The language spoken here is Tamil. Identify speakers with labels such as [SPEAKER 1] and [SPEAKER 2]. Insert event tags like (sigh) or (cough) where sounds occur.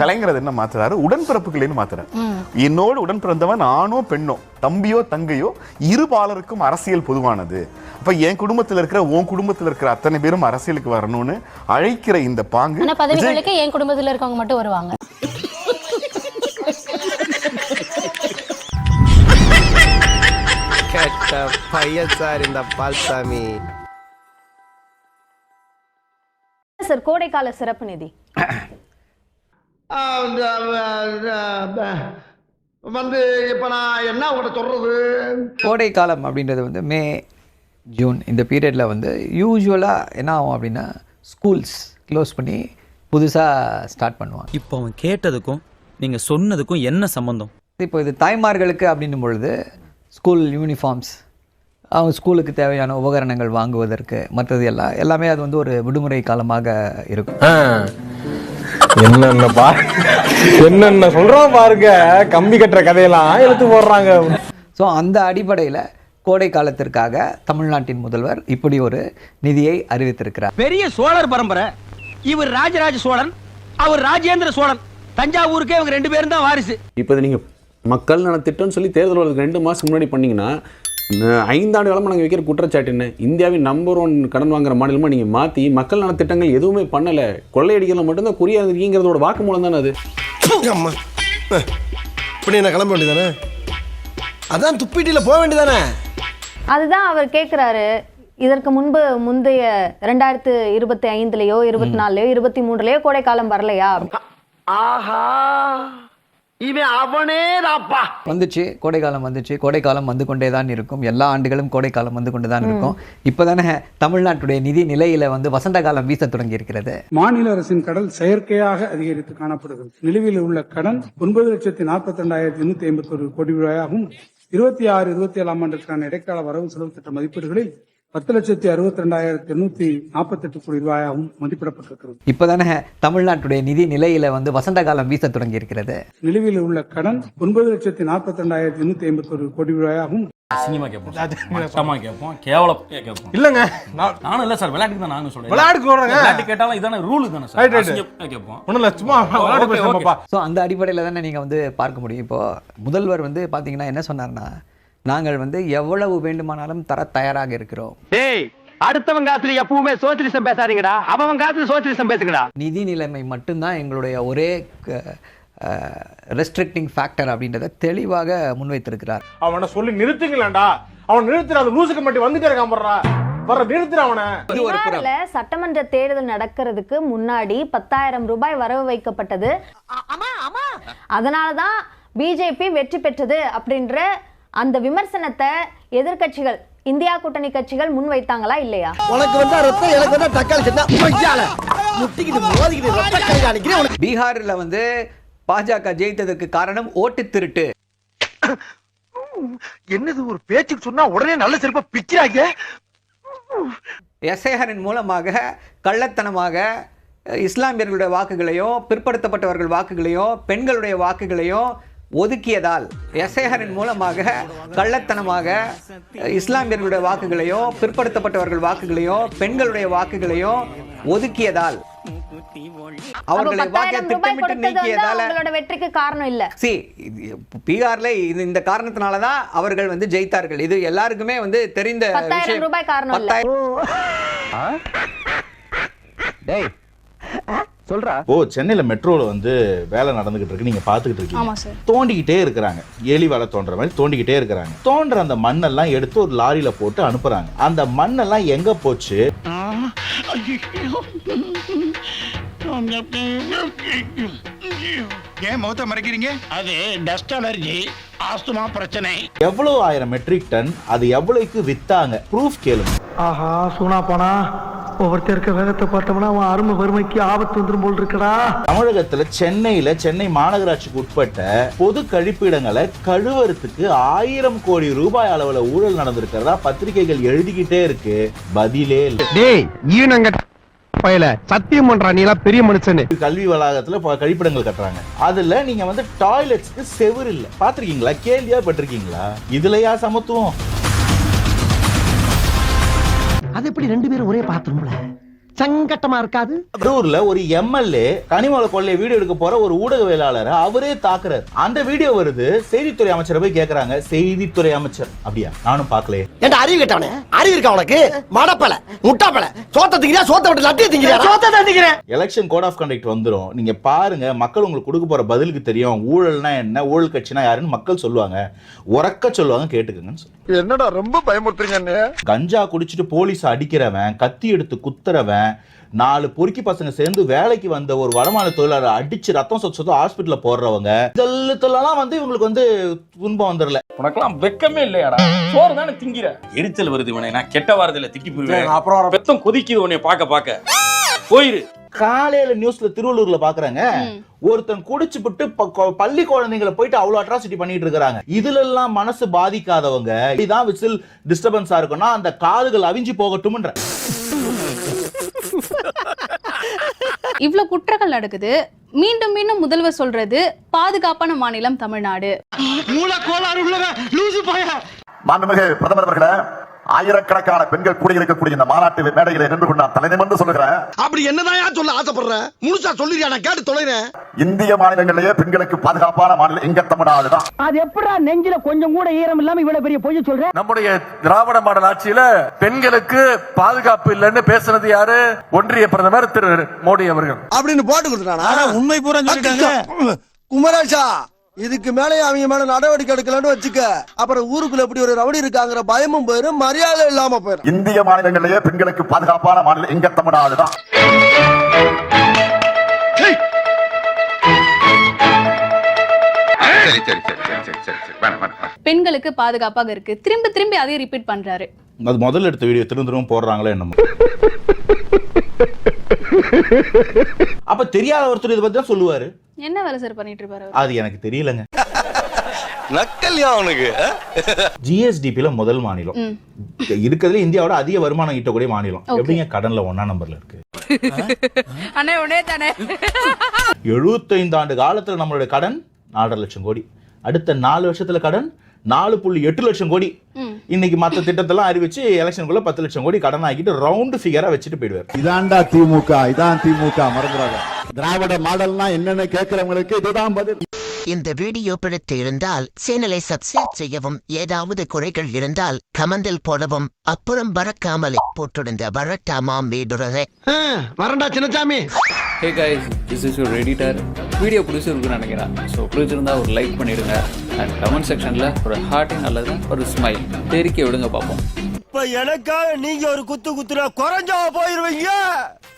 [SPEAKER 1] கலைஞர் அது என்ன மாத்துறாரு? உடன்பிறப்புகளைன்னு மாத்துறாரு? என்னோடு உடன் பிறந்தவன் ஆணோ பெண்ணோ தம்பியோ தங்கையோ இரு பாலருக்கும் அரசியல் பொதுவானது. அப்ப என் குடும்பத்துல இருக்கிற உன் குடும்பத்துல இருக்கிற அத்தனை பேரும் அரசியலுக்கு வரணும்னு அழைக்கிற இந்த பாங்கு
[SPEAKER 2] பதவிகளுக்கு என் குடும்பத்துல இருக்கவங்க மட்டும் வருவாங்க.
[SPEAKER 3] பையன் சார் இந்த பால்சாமி.
[SPEAKER 4] சார் கோடைக்கால சிறப்பு நிதி.
[SPEAKER 5] வந்து இப்ப நான் என்ன உங்கள்கிட்ட சொல்றது?
[SPEAKER 6] கோடை காலம் அப்படின்றது வந்து மே ஜூன் இந்த பீரியடில் வந்து யூஸ்வலாக என்ன ஆகும் அப்படின்னா ஸ்கூல்ஸ் க்ளோஸ் பண்ணி புதுசாக ஸ்டார்ட் பண்ணுவாங்க.
[SPEAKER 7] இப்போ அவன் கேட்டதுக்கும் நீங்க சொன்னதுக்கும் என்ன சம்பந்தம்?
[SPEAKER 6] இப்போ இது தாய்மார்களுக்கு அப்படின்னும் பொழுது ஸ்கூல் யூனிஃபார்ம்ஸ் அவங்க ஸ்கூலுக்கு தேவையான உபகரணங்கள் வாங்குவதற்கு மற்றது எல்லாம் எல்லாமே அது வந்து ஒரு விடுமுறை காலமாக இருக்கும்.
[SPEAKER 8] என்னென்ன பா என்னென்ன சொல்றோம் பாருங்க. கம்பி கட்டுற கதையெல்லாம் எழுத்து போடுறாங்க.
[SPEAKER 6] ஸோ அந்த அடிப்படையில் கோடை காலத்திற்காக தமிழ்நாட்டின் முதல்வர் இப்படி ஒரு நிதியை அறிவித்திருக்கிறார்.
[SPEAKER 9] பெரிய சோழர் பரம்பரை. இவர் ராஜராஜ சோழன் அவர் ராஜேந்திர சோழன். தஞ்சாவூருக்கே இவங்க ரெண்டு பேரும் தான் வாரிசு.
[SPEAKER 10] இப்போ நீங்கள் மக்கள் நலத்திட்டம்னு சொல்லி தேர்தல் ரெண்டு மாதம் முன்னாடி பண்ணீங்கன்னா ஐந்தாண்டு காலமாக நாங்கள் வைக்கிற குற்றச்சாட்டு என்ன? இந்தியாவின் நம்பர் ஒன் கடன் வாங்குற மாநிலமாக நீங்கள் மாற்றி மக்கள் நலத்திட்டங்கள் எதுவுமே பண்ணலை. கொள்ளையடிக்கலாம் மட்டும்தான் குறியாக இருக்கீங்கிறதோட வாக்குமூலம் தானே அது?
[SPEAKER 5] இப்படி என்ன கிளம்ப வேண்டியதானே? அதான் துப்பிட்டியில் போக வேண்டியதானே?
[SPEAKER 4] அதுதான் அவர் கேட்குறாரு இதற்கு முன்பு முந்தைய ரெண்டாயிரத்து இருபத்தி ஐந்துலயோ இருபத்தி நாலுலயோ இருபத்தி மூணுலயோ கோடைக்காலம் வரலையா?
[SPEAKER 5] ஆஹா. இவன் அவனே தாப்பா
[SPEAKER 6] வந்துச்சு கோடைக்காலம் வந்துச்சு கோடைக்காலம் வந்து கொண்டே தான் இருக்கும். எல்லா ஆண்டுகளும் கோடைக்காலம் வந்து கொண்டு தான் இருக்கும். இப்போதானே தமிழ்நாட்டுடைய நிதி நிலையில வந்து வசந்த காலம் வீச தொடங்கி இருக்கிறது
[SPEAKER 8] மாநில அரசின் கடன் செயற்கையாக அதிகரித்து காணப்படுகிறது. நிலுவையில் உள்ள கடன் ஒன்பது லட்சத்தி நாற்பத்தி ரெண்டாயிரத்தி எண்ணூத்தி ஐம்பத்தி ஒரு கோடி ரூபாயாகவும் இருபத்தி ஆறு இருபத்தி ஏழாம் ஆண்டிற்கான இடைக்கால வரவு செலவு திட்ட மதிப்பீடுகளில் பத்து லட்சத்தி அறுபத்தி ரெண்டாயிரத்தி எண்ணூத்தி நாற்பத்தி எட்டு கோடி ரூபாயாகவும் மதிப்பிடப்பட்டிருக்கிறது.
[SPEAKER 6] இப்போதானே தமிழ்நாட்டுடைய நிதி நிலையில வந்து வசந்த காலம் வீச தொடங்கி இருக்கிறது
[SPEAKER 8] நிலுவையில் உள்ள கடன் ஒன்பது லட்சத்தி நாற்பத்தி ரெண்டாயிரத்தி எண்ணூத்தி ஐம்பத்தி ஒரு கோடி ரூபாயாகவும்
[SPEAKER 7] சினிமா கேட்போம் மட்டமா கேட்போம் கேவலம் கேட்போம்
[SPEAKER 8] இல்லங்க நான்
[SPEAKER 7] நானும் இல்ல சார் விளையாட்டுக்கு தான் நானும் சொல்றேன்.
[SPEAKER 8] விளையாட்டுக்கு.
[SPEAKER 7] விளையாட்டு கேட்டாலும் இதான ரூல் தானே சார். கேட்போம்
[SPEAKER 8] ஒண்ணும் இல்ல சும்மா விளையாட்டு.
[SPEAKER 6] ஸோ அந்த அடிப்படையில் தானே நீங்கள் வந்து பார்க்க முடியும். இப்போ முதல்வர் வந்து பார்த்தீங்கன்னா என்ன சொன்னார்னா நாங்கள் வந்து எவ்வளவு வேண்டுமானாலும் தர தயாராக இருக்கிறோம்.
[SPEAKER 9] டேய் அடுத்தவன் காத்துல எப்பவுமே சோசியலிசம் பேசாதீங்கடா. அவன் காத்துல சோசியலிசம் பேசுங்கடா.
[SPEAKER 6] நிதி நிலைமை மட்டும்தான் எங்களுடைய ஒரே ரெஸ்ட்ரிக்டிங் ஃபேக்டர் அப்படின்றத தெளிவாக முன்வைத்திருக்கிறார்.
[SPEAKER 8] அவனை சொல்லி நிறுத்துங்களேன்டா. அவன் நிறுத்துற அந்த லூசுக்கு மட்டும் வந்துட்டே இருக்கான் போடுறா வர நிறுத்துற அவனை.
[SPEAKER 6] இது ஒரு புறம்.
[SPEAKER 4] பீகார்ல சட்டமன்ற தேர்தல் நடக்கிறதுக்கு முன்னாடி பத்தாயிரம் ரூபாய் வரவு வைக்கப்பட்டது. அதனாலதான் பிஜேபி வெற்றி பெற்றது அப்படின்ற அந்த விமர்சனத்தை எதிர்க்கட்சிகள் இந்தியா கூட்டணி கட்சிகள் முன் வைத்தாங்களா இல்லையா?
[SPEAKER 5] உனக்கு வந்தா ரத்தம் எனக்கு வந்தா தக்காளி முட்டிக்கிட்டு
[SPEAKER 6] பீகாரில் வந்து பாஜக ஜெயித்ததற்கு காரணம் ஓட்டு திருட்டு.
[SPEAKER 5] என்னது ஒரு பேச்சுக்கு சொன்னா உடனே நல்ல செருப்பா பிக்கிறாங்க
[SPEAKER 6] எஸ்ஐஆரின் மூலமாக கள்ளத்தனமாக இஸ்லாமியர்களுடைய வாக்குகளையும் பிற்படுத்தப்பட்டவர்கள் வாக்குகளையும் பெண்களுடைய வாக்குகளையும் ஒதுக்கியதால் எஸ்ஐஆரின் மூலமாக கள்ளத்தனமாக இஸ்லாமியர்களுடைய வாக்குகளையும் பிற்படுத்தப்பட்டவர்கள் வாக்குகளையும் பெண்களுடைய வாக்குகளையும் ஒதுக்கியதால் அவர்களை வாக்கை திட்டமிட்டு நீக்கியதால
[SPEAKER 4] அவங்களோட வெற்றிக்கு காரணம் இல்ல.
[SPEAKER 6] சி பீகார்ல இது இந்த காரணத்தினால தான் அவர்கள் வந்து ஜெயித்தார்கள். இது எல்லாருக்குமே வந்து தெரிந்த விஷயம்.
[SPEAKER 4] ரூபாய் காரணம் இல்ல.
[SPEAKER 9] டேய் சொல்றா?
[SPEAKER 1] ஓ சென்னையில மெட்ரோல வந்து வேலை நடந்துகிட்டு இருக்கு. நீங்க பாத்துக்கிட்டு
[SPEAKER 2] ஆமா
[SPEAKER 1] இருக்கீங்க
[SPEAKER 2] சார்.
[SPEAKER 1] தோண்டிக்கிட்டே இருக்கிறாங்க. எலி வேலை தோன்ற மாதிரி தோண்டிக்கிட்டே இருக்கிறாங்க. தோன்ற அந்த மண்ணெல்லாம் எடுத்து ஒரு லாரியில போட்டு அனுப்புறாங்க. அந்த மண்ணெல்லாம் எங்க போச்சு?
[SPEAKER 5] ஏன் முகத்தை மறைக்கிறீங்க? அது டஸ்ட் அலர்ஜி ஆஸ்துமா பிரச்சனை.
[SPEAKER 1] எவ்வளவு ஆயிரம் மெட்ரிக் டன் அது எவ்வளவுக்கு வித்தாங்க? ப்ரூஃப் கேளுங்க.
[SPEAKER 9] ஆஹா சூனா போனா. ஒவ்வொருத்தர் இருக்க வேகத்தை பார்த்தோம்னா அவன் அருமை வறுமைக்கு ஆபத்து வந்துரும் போல் இருக்கடா.
[SPEAKER 1] தமிழகத்துல சென்னையில சென்னை மாநகராட்சிக்கு உட்பட்ட பொது கழிப்பிடங்களை கழுவுறதுக்கு ஆயிரம் கோடி ரூபாய் அளவுல ஊழல் நடந்திருக்கிறதா பத்திரிகைகள் எழுதிக்கிட்டே இருக்கு. பதிலே இல்ல.
[SPEAKER 5] டேய் ஈனங்க பயல சத்தியம் பண்றா நீ எல்லாம் பெரிய மனுஷனு.
[SPEAKER 1] கல்வி வளாகத்துல கழிப்பிடங்கள் கட்டுறாங்க. அதுல நீங்க வந்து டாய்லெட்ஸ்க்கு செவுரு இல்ல. பாத்திருக்கீங்களா கேள்வியா பட்டிருக்கீங்களா? இதுலயா சமத்துவம்?
[SPEAKER 9] அது எப்படி ரெண்டு பேரும் ஒரே பாத்திரம்ல? சங்கட்டமா இருக்காது?
[SPEAKER 11] கரூர்ல ஒரு எம்எல்ஏ கனிமல கொள்ளைய வீடியோ எடுக்க போற ஒரு ஊடகவியலாளர் அவரே தாக்குறாரு. அந்த வீடியோ வருது செய்தித்துறை அமைச்சரை போய் கேக்குறாங்க. செய்தித்துறை அமைச்சர். அப்படியா? நானும் பார்க்கலையே.
[SPEAKER 5] ஏன்டா அறிவு கேட்டவனே? அறிவு இருக்கா உனக்கு? மடப்பல முட்டாப்பல சோத்த திங்கிறியா சோத்த விட்டு லட்டிய திங்கிறியா?
[SPEAKER 9] சோத்த தந்திக்கிறேன்.
[SPEAKER 11] எலெக்ஷன் கோட் ஆஃப் கண்டக்ட் வந்துரும். நீங்க பாருங்க மக்கள் உங்களுக்கு கொடுக்க போற பதிலுக்கு தெரியும். ஊழல்னா என்ன ஊழல் கட்சினா யாருன்னு மக்கள் சொல்லுவாங்க. உறக்க சொல்லுவாங்க கேட்டுக்கங்கன்னு சொல்லு.
[SPEAKER 3] என்னடா ரொம்ப பயமுறுத்துறீங்க
[SPEAKER 11] கஞ்சா குடிச்சிட்டு போலீஸ் அடிக்கிறவன் கத்தி எடுத்து குத்துறவன் நாலு பொறுக்கி பசங்க சேர்ந்து வேலைக்கு வந்த ஒரு வடமாநில தொழிலாளர் அடிச்சு ரத்தம் சொத்து சொத்து ஹாஸ்பிட்டல்ல போடுறவங்க இதெல்லாம் வந்து இவங்களுக்கு வந்து துன்பம் வந்துடல.
[SPEAKER 7] உனக்கெல்லாம் வெக்கமே இல்லையாடா? சோறு தானே திங்கிற? எரிச்சல் வருது இவனை. நான் கெட்ட வாரதில்ல திட்டி போயிருவேன். அப்புறம் பெத்தம் கொதிக்குது உன்னை பார்க்க பார்க்க. போயிரு.
[SPEAKER 11] காலையில நியூஸ்ல திருவள்ளூர்ல பாக்குறாங்க. ஒருத்தன் குடிச்சு விட்டு பள்ளி குழந்தைங்களை போயிட்டு அவ்வளவு அட்ராசிட்டி பண்ணிட்டு இருக்காங்க இதுல எல்லாம் மனசு பாதிக்காதவங்க இதுதான் விசில் டிஸ்டர்பன்ஸா இருக்கும்னா அந்த காதுகள் அவிஞ்சு போகட்டும்ன்ற. (laughs)
[SPEAKER 2] இவ்ளோ குற்றங்கள் நடக்குது. மீண்டும் மீண்டும் முதல்வர் சொல்றது பாதுகாப்பான மாநிலம் தமிழ்நாடு.
[SPEAKER 9] மூல கோளாறு உள்ளவன் லூசு பையன்
[SPEAKER 3] மாண்புமிகு பிரதமர் அவர்களே ஆயிரக்கணக்கான பெண்கள் கூடியிருக்கக்கூடிய இந்த மாநாட்டு மேடையில நின்று கொண்டு நான் தலைநிமிர்ந்து சொல்லுகிறேன்.
[SPEAKER 5] அப்படி என்னதான் சொல்ல ஆசைப்படுற? முழுசா சொல்லிருயா நான் கேட்டு தொலைறேன்.
[SPEAKER 3] இந்திய மாநிலங்களிலேயே பெண்களுக்கு பாதுகாப்பான மாநிலம் எங்க தமிழ்நாடு தான்.
[SPEAKER 9] அது எப்படா நெஞ்சில கொஞ்சம் கூட ஈரம் இல்லாம இவ்வளவு பெரிய பொய்ய சொல்ற?
[SPEAKER 3] நம்முடைய திராவிட மாடல் ஆட்சியில பெண்களுக்கு பாதுகாப்பு இல்லைன்னு பேசுனது யாரு? ஒன்றிய பிரதமர் திரு மோடி அவர்கள்.
[SPEAKER 5] அப்படின்னு போட்டு கொடுத்துட்டானா? உண்மை பூரா சொல்லிட்டாங்க. குமரேஷா இதுக்கு மேலே அவங்க மேல நடவடிக்கை எடுக்கலன்னு வச்சுக்க அப்புறம் ஊருக்குள்ள எப்படி ஒரு ரவுடி இருக்காங்கிற பயமும் போயிரும் மரியாதை இல்லாம போயிரும்.
[SPEAKER 3] இந்திய மாநிலங்களிலேயே பெண்களுக்கு பாதுகாப்பான மாநிலம் எங்க தமிழ்நாடு தான்
[SPEAKER 2] பெண்களுக்கு பாதுகாப்பாக இருக்கு. திரும்ப திரும்பி அதே ரிப்பீட் பண்றாரு.
[SPEAKER 11] அது முதல்ல எடுத்த வீடியோ திரும்ப திரும்ப போடுறாங்களோ என்னமோ. அப்ப தெரியாத ஒருத்தர் இதை பத்தி தான் சொல்லுவாரு.
[SPEAKER 2] என்ன வேலை சார் பண்ணிட்டு இருப்பாரு?
[SPEAKER 11] அது எனக்கு தெரியலங்க.
[SPEAKER 3] நக்கல்யா அவனுக்கு?
[SPEAKER 11] ஜிஎஸ்டிபில முதல் மாநிலம். இருக்கிறதுல இந்தியாவோட அதிக வருமானம் ஈட்டக்கூடிய மாநிலம். எப்படிங்க? கடன்ல ஒன்னா நம்பர்ல இருக்கு. (laughs)
[SPEAKER 2] அண்ணே உடனே தானே.
[SPEAKER 11] எழுபத்தைந்து ஆண்டு காலத்துல நம்மளுடைய கடன் நாலரை லட்சம் கோடி. அடுத்த நாலு வருஷத்துல கடன் நாலு புள்ளி எட்டு லட்சம் கோடி. இன்னைக்கு மத்த திட்டத்தெல்லாம் அறிவிச்சு எலெக்ஷனுக்குள்ள பத்து லட்சம் கோடி கடன் ஆக்கிட்டு ரவுண்ட் ஃபிகரா வச்சுட்டு போயிடுவார்.
[SPEAKER 3] இதான்டா திமுக இதான் திமுக மறந்துடாத. திராவிட மாடல்னா என்னன்னு கேட்கிறவங்களுக்கு இதுதான் பதில்.
[SPEAKER 12] இந்த வீடியோ பிடித்து இருந்தால் சேனலை சப்ஸ்கிரைப் செய்யவும் ஏதாவது குறைகள் இருந்தால் கமெண்டில் போடவும் அப்புறம் பறக்காமலே போட்டிருந்த வரட்டாமாம் வீடுறதை
[SPEAKER 5] வரண்டா Chinnasamy
[SPEAKER 6] hey guys this is your editor video பிடிச்சிருக்குன்னு நினைக்கிறேன். ஸோ பிடிச்சிருந்தா ஒரு லைக் பண்ணிடுங்க. அண்ட் கமெண்ட் செக்ஷனில் ஒரு ஹார்ட்டிங் அல்லது ஒரு ஸ்மைல் தெரிக்க விடுங்க பார்ப்போம்.
[SPEAKER 5] இப்ப எனக்காக நீங்க ஒரு குத்து குத்துனா குறைஞ்சா போயிருவீங்க.